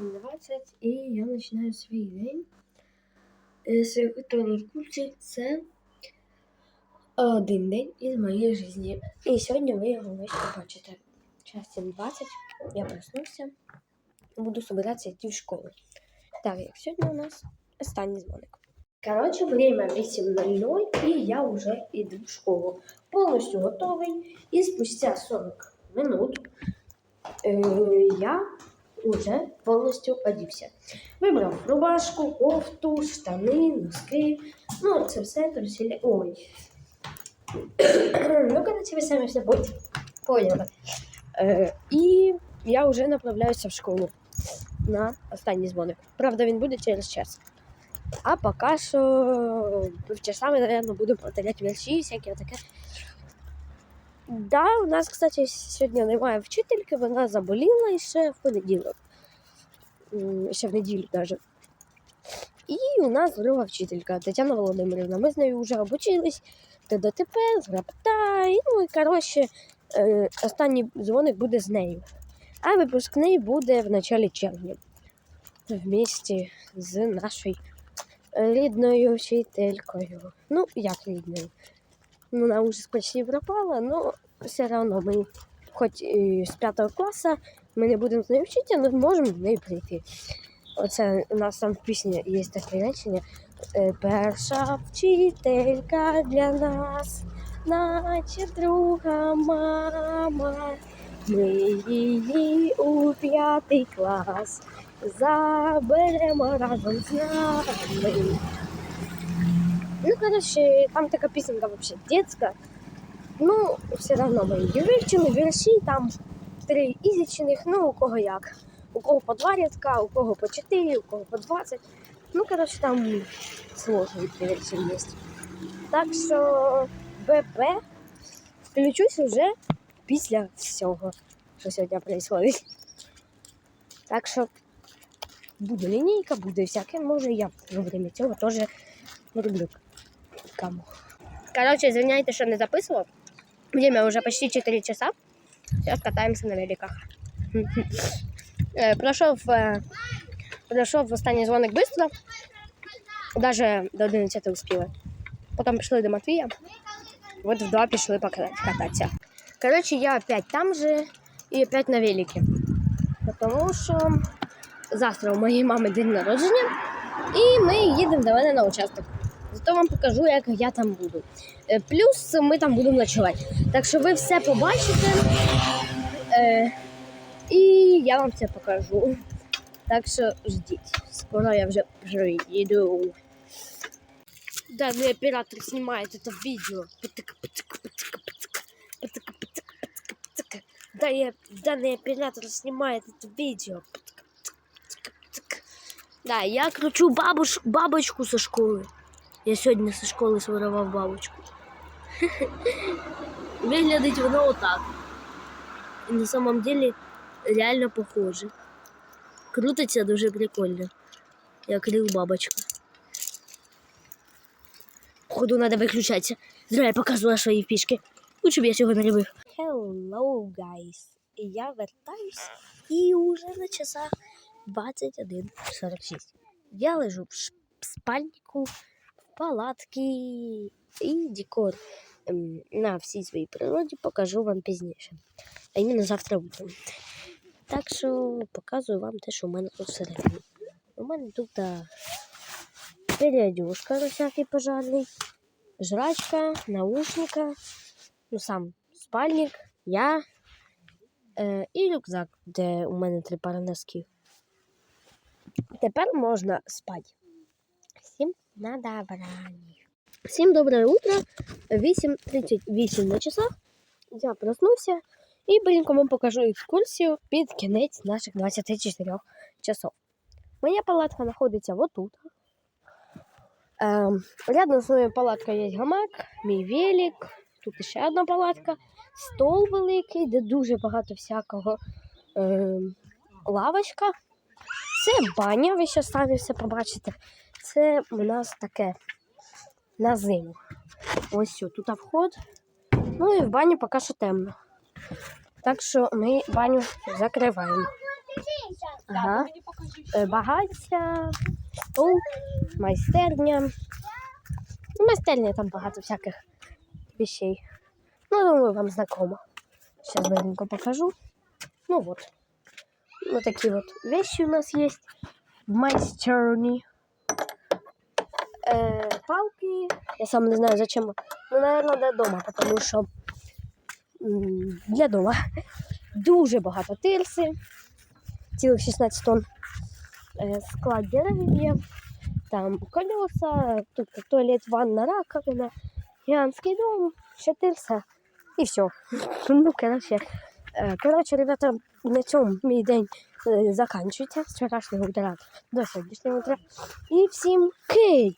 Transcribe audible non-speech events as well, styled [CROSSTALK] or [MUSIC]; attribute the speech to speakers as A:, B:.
A: 8.20 і я починаю свій день. Е, Святоний кульчик це один день із моєї житті. І сьогодні ви його весь побачите. Час 7.20, я проснувся, буду собиратися йти в школу. Так, як сьогодні у нас останній дзвоник. Коротше, время 8.00 і я вже йду в школу. Повністю готовий. І спустя 40 минут е, я уже повністю одівся. Вибрав рубашку, кофту, штани, носки. Ну, це все труселя. Ой. ну, коротше, ви самі все будете. Поняли. Е, і я вже направляюся в школу на останній дзвоник. Правда, він буде через час. А поки що часами, наверное, буду повторяти вірші, всяке таке. Да, у нас, кстати, сьогодні немає вчительки, вона заболіла ще в понеділок. Ще в неділю навіть. І у нас друга вчителька Тетяна Володимирівна. Ми з нею вже обучились ТДТП, грапта, і ну і коротше, е, останній дзвоник буде з нею. А випускний буде в началі червня. Вместе з нашою рідною вчителькою. Ну, як рідною. Ну, вона вже почти пропала, але все одно ми, хоч і з 5 класу, ми не будемо з нею вчити, але можемо в неї прийти. Оце у нас там в пісні є таке речення. е, Перша вчителька для нас, наче друга мама. Ми її у п'ятий клас заберемо разом з нами. Ну, короче, там така пісенька вообще детська. Ну, все равно ми її вірші там три ізічних, ну у кого як. У кого по два рядка, у кого по чотири, у кого по двадцять. Ну, короче, там сложні вірші є. Так що БП включусь уже після всього, що сьогодні відбувається. Так що буде лінійка, буде всяке, може я во время цього теж роблю каму. Короче, извиняйте, что не записывал. Время уже почти 4 часа. Сейчас катаемся на великах. Е, Пройшов, е, пройшов останній дзвоник швидко. Даже до 11 успіли. Потім пішли до Матвія. От в два пішли покатати- кататися. Короче, я опять там же і опять на велике. Тому що завтра у моєї мами день народження, і ми їдемо до мене на участок. Зато вам покажу, як я там буду. Е, Плюс ми там будемо ночувати. Так що ви все побачите. Е, і я вам це покажу. Так що ждіть. Скоро я вже приїду. Данный оператор снимает это видео. Пытыка, пытыка, пытыка, пытыка, пытыка, пытыка, пытыка, пытыка. Да, я, данный оператор снимает это видео. Пытыка, пытыка, пытыка. Да, я кручу бабуш, бабочку со школы. Я сьогодні зі школи своровав бабочку. [LAUGHS] Виглядить воно отак. І на самом деле реально похоже. Крутиться дуже прикольно. Як рил бабочка. Походу треба виключатися. Зря я показувала свої фішки. Лучше б я цього не робив. Hello, guys. Я вертаюсь і уже на часах 21.46. Я лежу в спальнику, палатки і декор на всій своїй природі покажу вам пізніше. А іменно завтра утром. Так що показую вам те, що у мене тут всередині. У мене тут а, переодежка на всякий пожарний, жрачка, наушника, ну сам спальник, я е, і рюкзак, де у мене три пари носків. Тепер можна спати. На добраніч. Всім доброе утро. 8.38 на часах. Я проснувся і блінко вам покажу екскурсію під кінець наших 24 часов. Моя палатка знаходиться отут. Ем, рядом з моєю палаткою є гамак, мій велик. Тут ще одна палатка, стол великий, де дуже багато всякого. Ем, лавочка. Це баня, ви ще самі все побачите. Це у нас таке на зиму. Ось все, тут вход. Ну і в бані поки що темно. Так що ми баню закриваємо. Ага. Е, Багаття, стол, майстерня. Ну, майстерня там багато всяких вещей. Ну, думаю, вам знакомо. Сейчас быстренько покажу. Ну вот. Вот такие вот вещи у нас есть в майстерні. Э, палки. Я сам не знаю зачем. Ну, наверное, для дома, потому що для дома дуже багато тирси. Цілих 16 тонн. Е, Склад деревів є. Там колеса, тут туалет, ванна, раковина, гігантський дом, ще тирса і все. Ну, коротше, е, коротше, ребята, на цьому мій день е, закінчується з вчорашнього утра до сьогоднішнього утра. І всім гай!